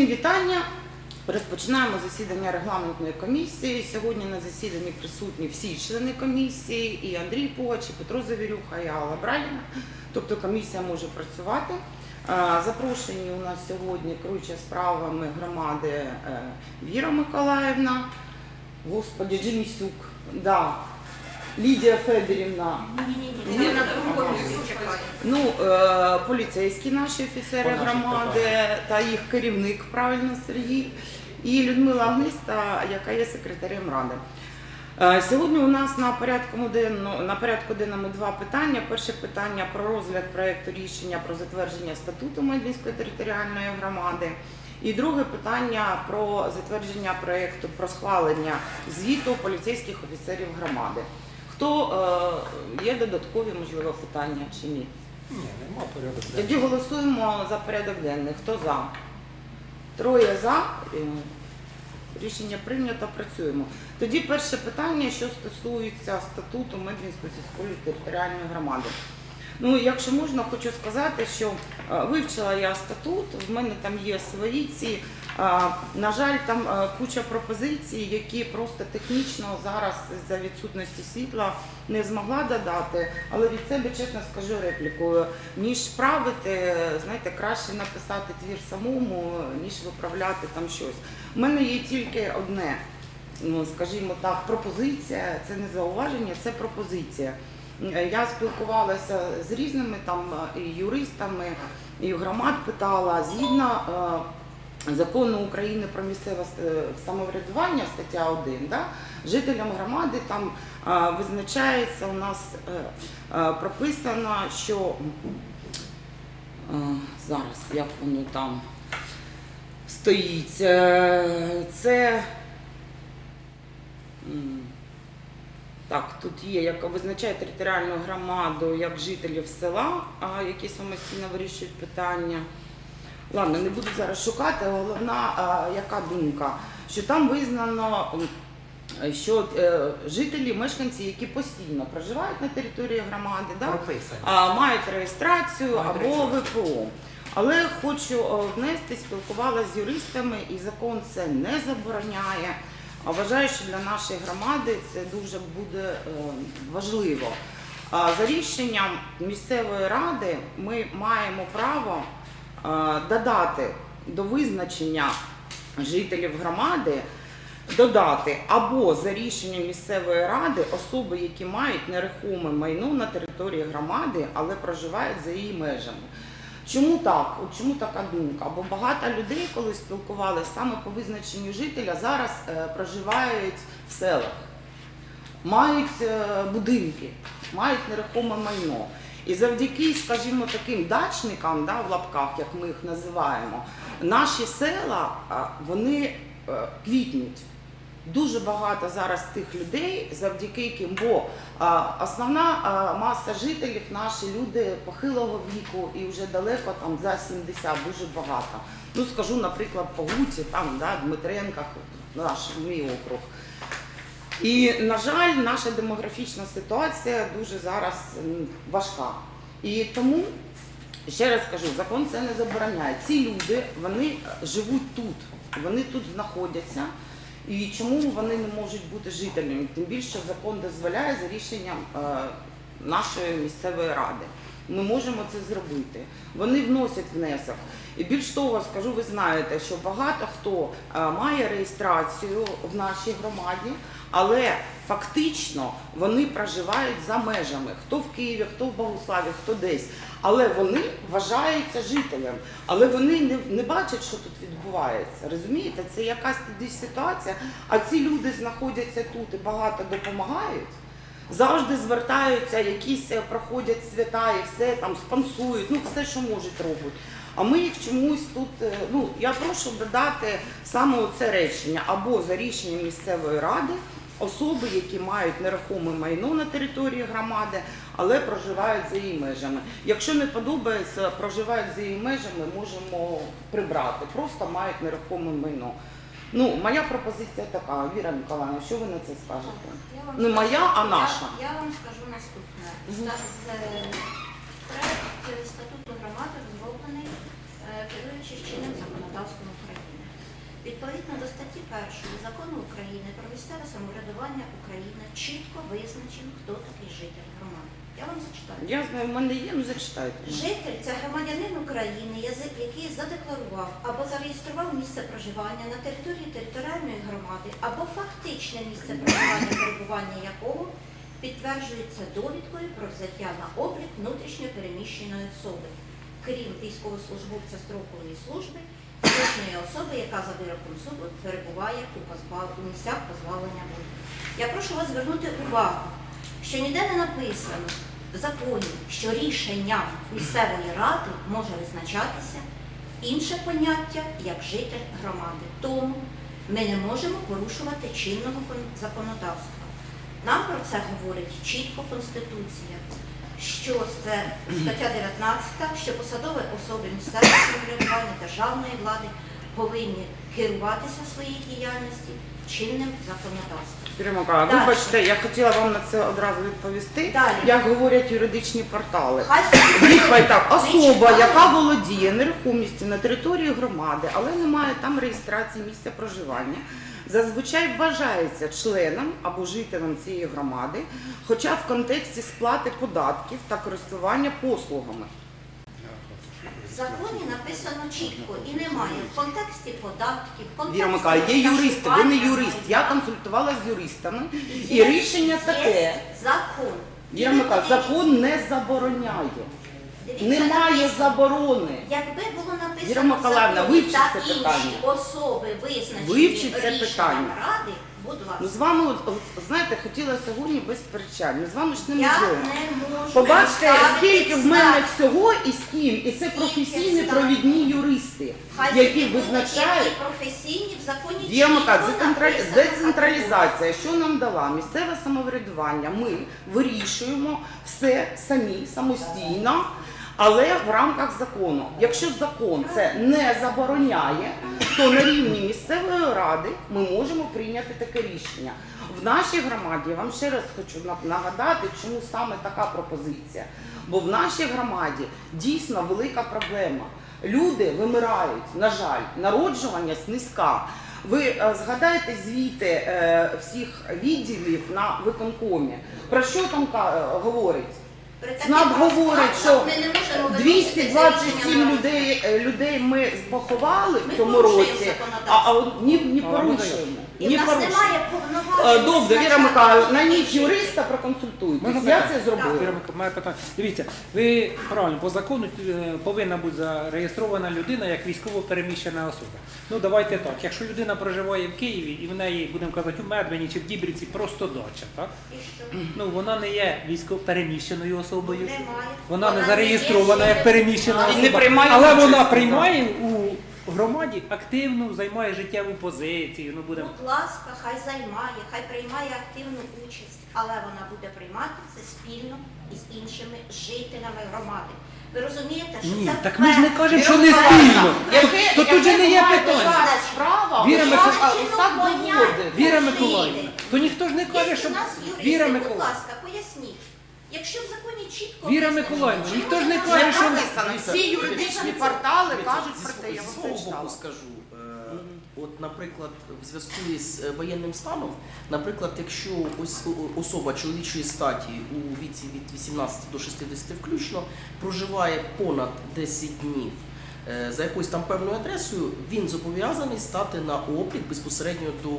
Всім вітання. Розпочинаємо засідання регламентної комісії. Сьогодні на засіданні присутні всі члени комісії, і Андрій Пугач, і Петро Завірюха, і Алла Брагіна. Тобто комісія може працювати. Запрошені у нас сьогодні керуюча справами громади е, Віра Миколаївна, господі Джемісюк, да, Лідія Федорівна. Ну, е, поліцейські наші офіцери громади та їх керівник, правильно Сергій, і Людмила Агниста, яка є секретарем ради. Е, Сьогодні у нас на порядку денному, на порядку денному два питання. Перше питання про розгляд проекту рішення про затвердження статуту Медвінської територіальної громади. І друге питання про затвердження проекту про схвалення звіту поліцейських офіцерів громади. Хто е, є додаткові можливо питання чи ні? Ні, нема порядок. Тоді голосуємо за порядок денний. Хто за? Троє за. Е, Рішення прийнято, працюємо. Тоді перше питання, що стосується статуту Медвінської сільської територіальної громади. Ну, якщо можна, хочу сказати, що е, вивчила я статут, в мене там є свої ці. Е, На жаль, там е, куча пропозицій, які просто технічно зараз за відсутності світла не змогла додати. Але від себе чесно скажу репліку, ніж правити, знаєте, краще написати твір самому, ніж виправляти там щось. У мене є тільки одне, ну скажімо так, пропозиція. Це не зауваження, це пропозиція. Е, Я спілкувалася з різними там е, і юристами, і громад питала згідно. Закону України про місцеве е, самоврядування, стаття 1, да, жителям громади там е, визначається у нас е, е, прописано, що е, зараз як воно там стоїть. Це так, тут є, яка визначає територіальну громаду як жителів села, а які самостійно вирішують питання. Ладно, не буду зараз шукати. Головна а, яка думка, що там визнано, що е, жителі, мешканці, які постійно проживають на території громади, да, Прописані. а, мають реєстрацію Мають або реєстрацію. ВПО. Але хочу внести, спілкувалася з юристами, і закон це не забороняє. А вважаю, що для нашої громади це дуже буде е, важливо. За рішенням місцевої ради ми маємо право додати до визначення жителів громади додати або за рішенням місцевої ради особи, які мають нерухоме майно на території громади, але проживають за її межами. Чому так? Чому така думка? Бо багато людей, коли спілкувалися саме по визначенню жителя, зараз е, проживають в селах, мають е, будинки, мають нерухоме майно. І завдяки, скажімо, таким дачникам, да, в лапках, як ми їх називаємо, наші села вони е, квітнуть. Дуже багато зараз тих людей, завдяки яким, бо основна маса жителів наші люди похилого віку і вже далеко там за 70, дуже багато. Ну скажу, наприклад, по Гуці, там да, Дмитренках, наш мій округ. І, на жаль, наша демографічна ситуація дуже зараз важка. І тому, ще раз кажу, закон це не забороняє. Ці люди вони е, живуть тут, вони тут знаходяться. І чому вони не можуть бути жителями? Тим більше закон дозволяє за рішенням е, нашої місцевої ради. Ми можемо це зробити. Вони вносять внесок. І більш того, скажу, ви знаєте, що багато хто е, має реєстрацію в нашій громаді, але фактично вони проживають за межами. Хто в Києві, хто в Богославі, хто десь. Але вони вважаються жителем. Але вони не, не бачать, що тут відбувається. Розумієте, це якась тоді ситуація. А ці люди знаходяться тут і багато допомагають. Завжди звертаються, якісь е, проходять свята і все там спонсують, ну все, що можуть роблять. А ми їх чомусь тут. е, Ну я прошу додати саме це речення або за рішенням місцевої ради особи, які мають нерухоме майно на території громади, але проживають за її межами. Якщо не подобається, проживають за її межами, можемо прибрати. Просто мають нерухоме майно. Ну, моя пропозиція така, Віра Миколаївна, що ви на це скажете? Не моя, а наша. Я, вам скажу наступне. З- Проект статуту громади е, чинним законодавством України. Відповідно до статті 1 закону України про місцеве самоврядування України чітко визначено, хто такий житель громади. Я вам зачитаю. Я знаю, в мене є, ну зачитайте. Житель це громадянин України, язи- який задекларував або зареєстрував місце проживання на території територіальної громади, або фактичне місце проживання перебування якого підтверджується довідкою про взяття на облік внутрішньо переміщеної особи, крім військовослужбовця строкової служби, фізичної особи, яка за вироком суду перебуває у місцях позбавлення волі. Я прошу вас звернути увагу, що ніде не написано в законі, що рішенням місцевої ради може визначатися інше поняття як житель громади. Тому ми не можемо порушувати чинного кон- законодавства. Нам про це говорить чітко Конституція, що це стаття 19, що посадові особи місцевого самоврядування державної влади повинні керуватися в своїй діяльності чинним законодавством. Юрій Миколаївна, вибачте, я хотіла вам на це одразу відповісти. Далі. Як говорять юридичні портали. Хай так, особа, яка володіє нерухомістю на території громади, але не має там реєстрації місця проживання, зазвичай вважається членом або жителем цієї громади, хоча в контексті сплати податків та користування послугами. В законі написано чітко і немає в контексті податків, в контексті Віра Миколаївна, є юристи, ви не юрист. Я майна. консультувалася з юристами, і Є- рішення таке. Є закон. Віра Миколаївна, закон не забороняє. дивіться, Немає написано. заборони. Якби Віра Миколаївна, вивчіть та це інші питання. особи визначені Вивчіть це рішенням питання. ради, будь ласка. Ну з вами, от, от, знаєте, хотіла сьогодні без сперечань. Ми з вами ж не Я можемо. не можу Побачте, скільки в мене всього і з ким. І це професійні провідні юристи, Хай які собі будуть, визначають. які професійні в законі Діємока, чітко децентралі- написано, децентралізація, що нам дала? Місцеве самоврядування. Ми вирішуємо все самі, самостійно, але в рамках закону. Якщо закон це не забороняє, то на рівні місцевої ради ми можемо прийняти таке рішення. В нашій громаді я вам ще раз хочу нагадати, чому саме така пропозиція. Бо в нашій громаді дійсно велика проблема. Люди вимирають, на жаль, народжуваність низька. Ви е, згадайте звіти е, всіх відділів на виконкомі. Про що там е, говорить? Таких говорить, що розкладах ми не можемо виносити це 227 людей, е, людей ми поховали Ми в цьому році, а, а ні, ні порушуємо. І в Ні нас порушуємо. немає Е. Добре, Віра визначати на ніч юриста проконсультуйтесь. Можна Я питання? це зробила. Віра Миколаївна, Моє питання. Дивіться, ви правильно по закону е, повинна бути зареєстрована людина як військово переміщена особа. Ну давайте так. Якщо людина проживає в Києві і в неї, будемо казати, у Медвені чи в Дібрівці просто дача, так? І що? Ну вона не є військово переміщеною особою. Немає. Вона не зареєстрована як переміщена І не особа, приймає але вона приймає у громаді активну, займає життєву позицію. Ну будемо Будь ласка, хай займає, хай приймає активну участь, але вона буде приймати це спільно із іншими жителями громади. Ви розумієте, що ні, це так ми ж не кажемо, що не спільно. Яке- То, то тут же не є питання. Віра Миколаївна, так- то ніхто ж не каже, Є що у нас юристи, Віра будь Миколаївна. ласка, поясніть. Якщо в законі чітко Віра визначено, Миколаївна, ніхто ж не каже, що-. Всі юридичні портали кажуть про те, я вам свого боку скажу. Е, От, наприклад, в зв'язку із е, воєнним станом, наприклад, якщо ось о- особа чоловічої статі у віці від 18 до 60 включно проживає понад 10 днів за якоюсь там певною адресою, він зобов'язаний стати на облік безпосередньо до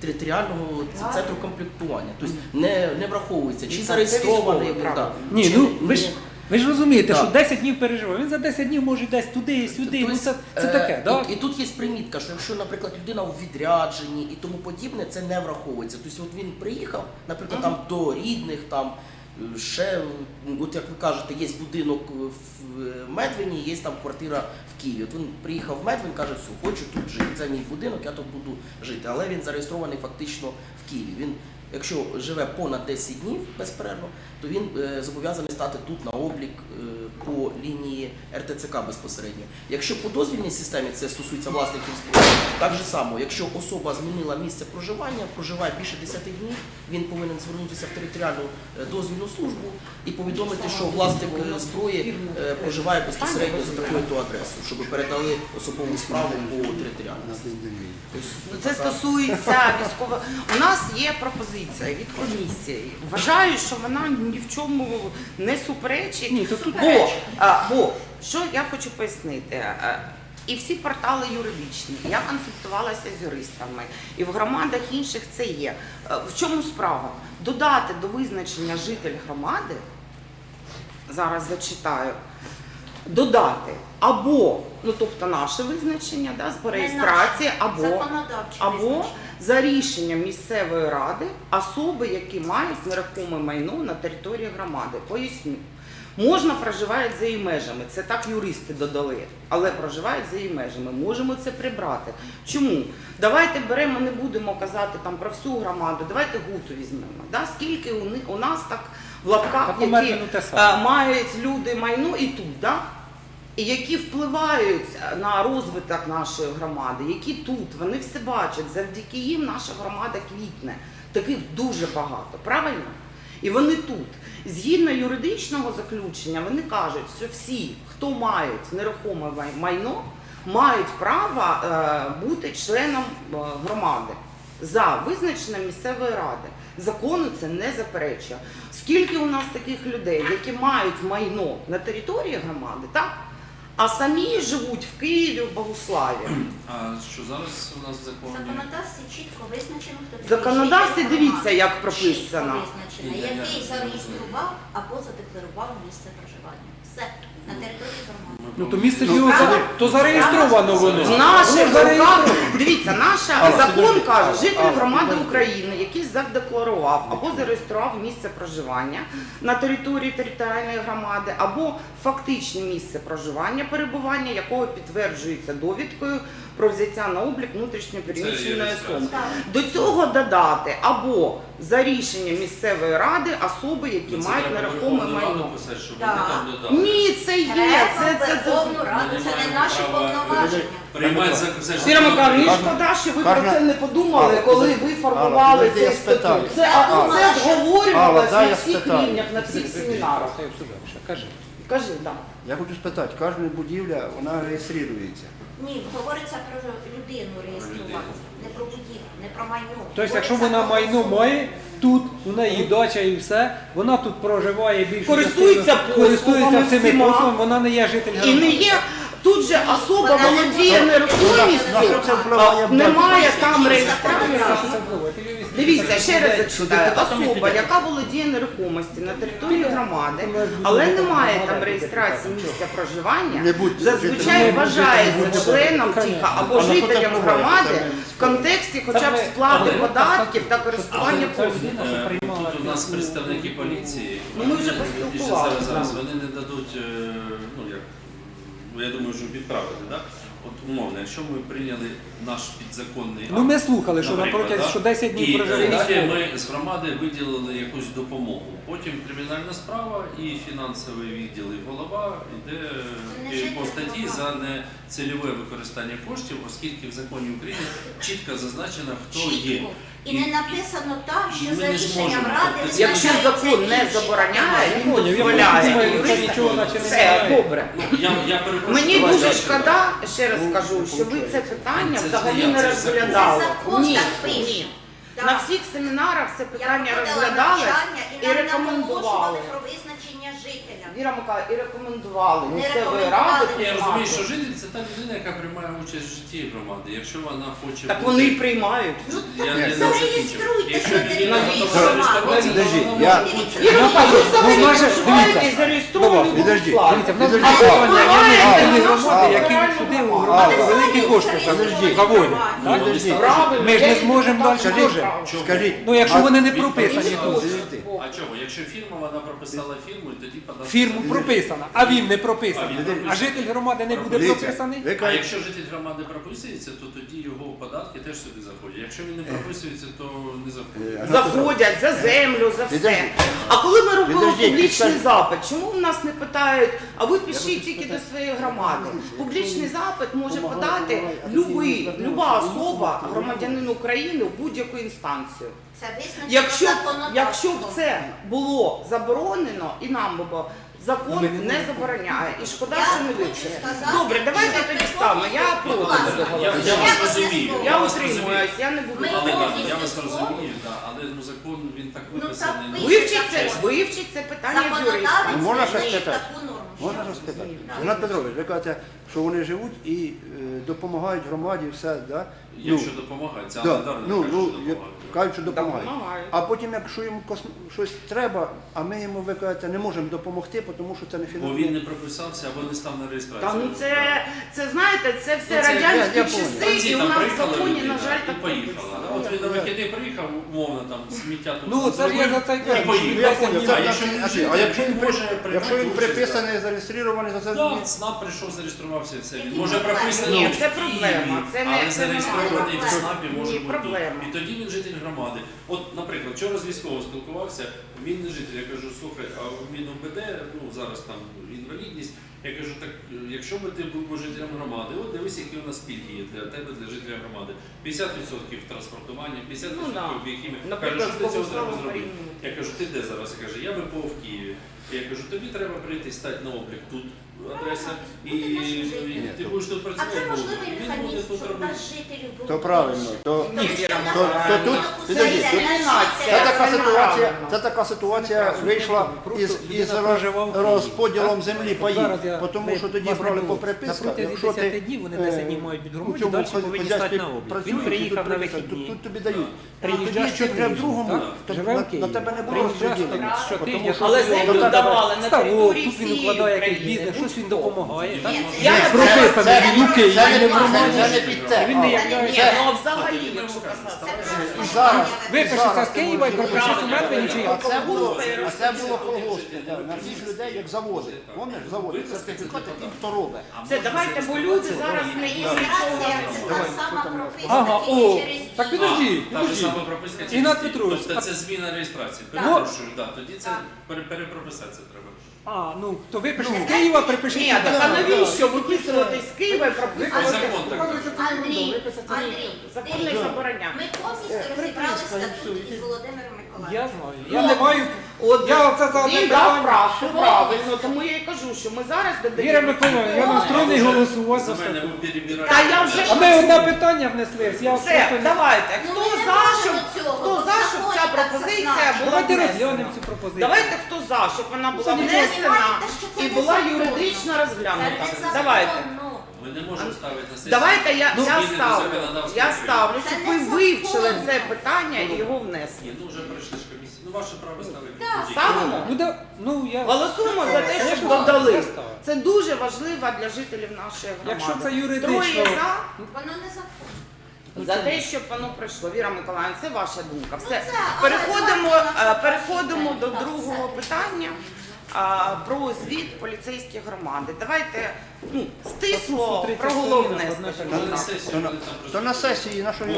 територіального центру комплектування. Тобто не, не враховується, чи зареєстрований він. да, Ні, чи ну ви ж ви ж розумієте, Так. що 10 днів переживає. Він за 10 днів може десь туди і сюди. Ну Тобто, це, це е, таке, і, так? і тут є примітка, що якщо, наприклад, людина у відрядженні і тому подібне, це не враховується. Тобто, от він приїхав, наприклад, там до рідних, там е, ще, от як ви кажете, є будинок в Медвені, є там квартира в Києві. От він приїхав в Медвин, каже, все, хочу тут жити. Це мій будинок, я тут буду жити. Але він зареєстрований фактично в Києві. Він Якщо живе понад 10 днів безперервно, то він е, зобов'язаний стати тут на облік е, по лінії РТЦК безпосередньо. Якщо по дозвільній системі це стосується власників зброї, так же само, якщо особа змінила місце проживання, проживає більше 10 днів, він повинен звернутися в територіальну е, дозвільну службу і повідомити, що власник зброї проживає безпосередньо за такою то адресою, щоб передали особову справу по територіальності. Ну, Це стосується військового. У нас є пропозиція від комісії. Вважаю, що вона ні в чому не суперечить. Ні, то тут бо, а, бо що я хочу пояснити. І всі портали юридичні. Я консультувалася з юристами, і в громадах інших це є. В чому справа? Додати до визначення житель громади, зараз зачитаю, додати або, ну тобто наше визначення да, з реєстрації, або або. За рішенням місцевої ради особи, які мають нерухоме майно на території громади. Поясню. Можна проживають за її межами. Це так юристи додали, але проживають за її межами. Можемо це прибрати. Чому? Давайте беремо, не будемо казати там про всю громаду. Давайте гуту візьмемо. Да? Скільки у, нас так в лапках, які саме. е, мають люди майно і тут, да? І які впливають на розвиток нашої громади, які тут, вони все бачать, завдяки їм наша громада квітне. Таких дуже багато, правильно? І вони тут. Згідно юридичного заключення, вони кажуть, що всі, хто мають нерухоме майно, мають право е, бути членом е, громади за визначенням місцевої ради. Закону це не заперечує. Скільки у нас таких людей, які мають майно на території громади, так? А самі живуть в Києві, в Богуславі. А що зараз у нас в В законі? законодавстві чітко визначено, хто В такий законодавстві житель дивіться, громади. як прописано. Чітко визначено, я- я який зареєстрував або задекларував місце проживання. Все на території громади. Ну то місце його за- то зареєстровано воно. В наших руках зареєстровано. Дивіться, наша Алла, закон каже, Алла, житель Алла, громади. України, який задекларував або зареєстрував місце проживання на території територіальної громади, або фактичне місце проживання, перебування якого підтверджується довідкою про взяття на облік внутрішньопереміщеної Це є реєстрація. особи. До цього додати або за рішенням місцевої ради особи, які Ну, це мають нерухоме майно. писати, щоб Так. вони там додали. Ні, це є. Треба Це, це, Верховну Раду, це не наші повноваження. Приймати за Віра Миколаївна, мені шкода, що ви про це не подумали, коли ви формували цей статут. Це, це обговорювалося на всіх рівнях, на всіх семінарах. Кажи. Кажи, так. Я хочу спитати, кожна будівля вона реєструється. Ні, говориться про людину реєструвати, не про будівлю, не про майно. Тобто, якщо вона майно має, тут у неї дача і все, вона тут проживає більше Користується послугами цими всіма. послугами, вона не є житель І не є, тут же особа володіє нерухомістю, а немає там реєстрації. Дивіться, ще раз зачитаю. Особа, яка володіє нерухомості на території громади, але не має там реєстрації місця проживання, зазвичай вважається членом тільки або жителем громади в контексті хоча б сплати податків та користування послуг. Е, Тут у нас представники поліції. Ну, ми вже Вони- не дадуть, е, ну як, я думаю, що підправити, да? От умовно, якщо ми прийняли наш підзаконний Ну ми слухали, що на напроти, да? що 10 днів і прожили тоді ми з громади виділили якусь допомогу. Потім кримінальна справа і фінансовий відділ, і голова йде Не е, по статті за нецільове використання коштів, оскільки в законі України чітко зазначено, хто є. Чітко. І не написано там, і що за рішенням ради Якщо закон не забороняє, він дозволяє. Все, добре. Ну, я, я. Мені дуже шкода, ще раз скажу, що ви це питання взагалі не це розглядали. Це закон Ні, так пише. ні. На всіх семінарах це питання розглядалось і рекомендували. наголошували про визначення жителя. Віра Миколаївна, і рекомендували Не місцевої рекомендували. ради. Я розумію, що житель це та людина, яка приймає участь в житті громади. Якщо вона хоче Так бути- вони і приймають. Ну Я так не зареєструйте, Якщо що людина території готова зареєструватися, то Подожди, вона я- може бути. Віра Миколаївна, ви взагалі дивіться, і зареєстровані в Підожди, Дивіться, в нас Підожди, є Алла, питання, Алла, є жителі Алла, громади, які сюди у громади великі кошти Подожди. заводять. Подожди. Ми ж не зможемо далі теж. Скажіть, Ну якщо вони не прописані тут. А чого? Якщо фірма, вона прописала фірму, і тоді подав. Фірму прописана, а він не прописаний. А житель громади не буде прописаний. А якщо житель громади прописується, то тоді його податки теж сюди заходять. Якщо він не прописується, то не заходить. е, Заходять за землю, за все. А коли ми робимо публічний запит, чому в нас не питають, а ви пишіть тільки до своєї громади? Публічний запит може подати любий, люба особа, громадянин України в будь-яку інстанцію. Це Якщо, б- якщо б це було заборонено і нам би було, закон Ну, не забороняє. І шкода, Я що не вивчили. Добре, давайте тоді ставимо. Я проти. Я, я вас розумію. Я вас утримуюсь, я не буду. Але я вас розумію, да, але ну, закон він так Ну, виписаний. ну, Вивчіть це, вивчіть це питання з юриста. Законодавець Можна щось норму. Можна? Да. Геннадій Петрович, ви кажете, що вони живуть і е, допомагають громаді, все, да? Якщо допомагає, це да, Анна ну, ну, допомагає. кажуть, що. Допомагають. А потім, якщо їм щось треба, а ми йому ви кажете, не можемо допомогти, тому що це не Бо він не прописався або не став на реєстрацію. Та ну це, це знаєте, це все Ну, це радянські я- я часи, понял. і у нас в законі, на жаль, так поїхала. От він на вихідний приїхав, умовно там сміття тут. Ну, це ж я за це І поїхав. А якщо він а якщо він при- може якщо він приписаний, зареєстрований, за це Так, ЦНАП прийшов, зареєструвався все. Він може прописаний Ні, це проблема, це не- але не в. ЦНАПі може бути. І тоді він житель громади. От, наприклад, вчора з військовим спілкувався, він не житель. Я кажу, слухай, а він ОБД, ну зараз там інвалідність. Я кажу, так якщо би ти був жителем громади, от дивись, які у нас пільги є для тебе, для жителя громади. 50% транспортування, 50% Ну, да. в якими кажу, що для цього треба зробити. Я кажу, ти де зараз? Я кажу, я би був в Києві. Я кажу, тобі треба прийти стати на облік тут адреса, і, ти будеш тут А працювати. це можливий він буде механізм, тут щоб робити. наш жителів було То правильно, більше. то, Ні, тут, це тут Це така ситуація, це така ситуація вийшла із, із розподілом землі паїв, тому що тоді брали по приписках. Якщо ти, днів вони е, 10 днів мають у далі повинні стати на облік. Він приїхав тут на вихідні. Тут, тут тобі дають. Приїжджаєш Тоді, якщо треба в другому, так? то Живе в на, Києві. на тебе не було Приїжджаєш розподілення. там щотижня, Тому що Але землю тобто надавали на ставок, території тут він всієї укладає якийсь України, бізнес, щось він допомагає. так? Я не прописаний, він не це не під те. Він не являється. Ні, ну взагалі, якщо казати. Зараз, Випишеться зараз з Києва і ти пропишеться в можеш- А це було, а це було колгоспи, да, на всіх людей, як заводи. Помниш, заводи, сертифікат, який хто робить. Це давайте, бо люди зараз не їм нічого. Це та сама прописка, Ага, о, так підожди, та ж підожди. сама прописка через Ігнат дію. Петрович, Тобто а- це зміна реєстрації. Так. Перепрошую, да, тоді це Так. пере- перепрописати треба. А, ну, то випиши з Києва, припиши Ні, сюди. так а навіщо виписувати з Києва і прописувати? закон так. Андрій, Андрій, Закон дивіться, не забороняє. Ми повністю розібрали статут із Володимиром Я Миколаївичем. знаю. Я не маю. От Я оце за одне він дав питання. правку, правильно, тому я і кажу, що ми зараз Віра додаємо. Миколаївна, я настроєний голосувати За за мене статут. ви. Та я вже А ми одне питання внесли. Я Все, просто не- давайте. Ну, Хто ми не за, щоб цього, хто бо за, щоб ця так пропозиція зазначено. була Давайте внесена? розглянемо цю пропозицію. Давайте хто за, щоб вона була Це внесена Знаєте, що це і не була юридично Це розглянута. Давайте. законно. Ми не можемо ставити на сесію. Давайте я, Ну, я зміни до ставлю. законодавства Я України. ставлю, щоб ви вивчили це питання і його внесли. Ні, ну вже прийшли ж комісії. Ну ваше право ставити. Будь-які. Ставимо? Ну, да, ну, я... Голосуємо за те, щоб Конечно, додали. Це дуже важливо для жителів нашої громади. Якщо це юридично- Троє за. Воно не законно. За те, щоб воно пройшло. Віра Миколаївна, це ваша думка. Все. Ну, це, але Переходимо, давайте е, переходимо до так, другого все. питання а, про звіт поліцейських громади. Давайте ну, стисло про головне, так. То на, сесії нашої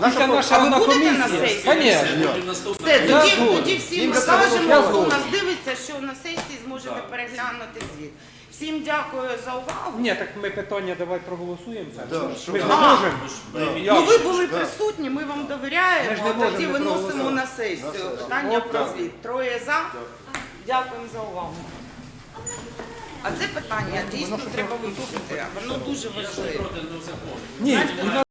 наша після на комісії. сесії? Конечно. Все, Я тоді, згоден. тоді всім розкажемо, я хто нас дивиться, що на сесії зможете переглянути звіт. Всім дякую за увагу. Ні, так ми питання давай проголосуємо. це. Да, Ми ж не А. можемо. Ми. Ну ви були Да. присутні, ми вам Ми ж не довіряємо, можемо тоді не виносимо проголосувати. на сесію На сесію. питання про звіт. Троє за. Дякуємо за увагу. А це питання дійсно треба вивчити, воно дуже важливе. Ні,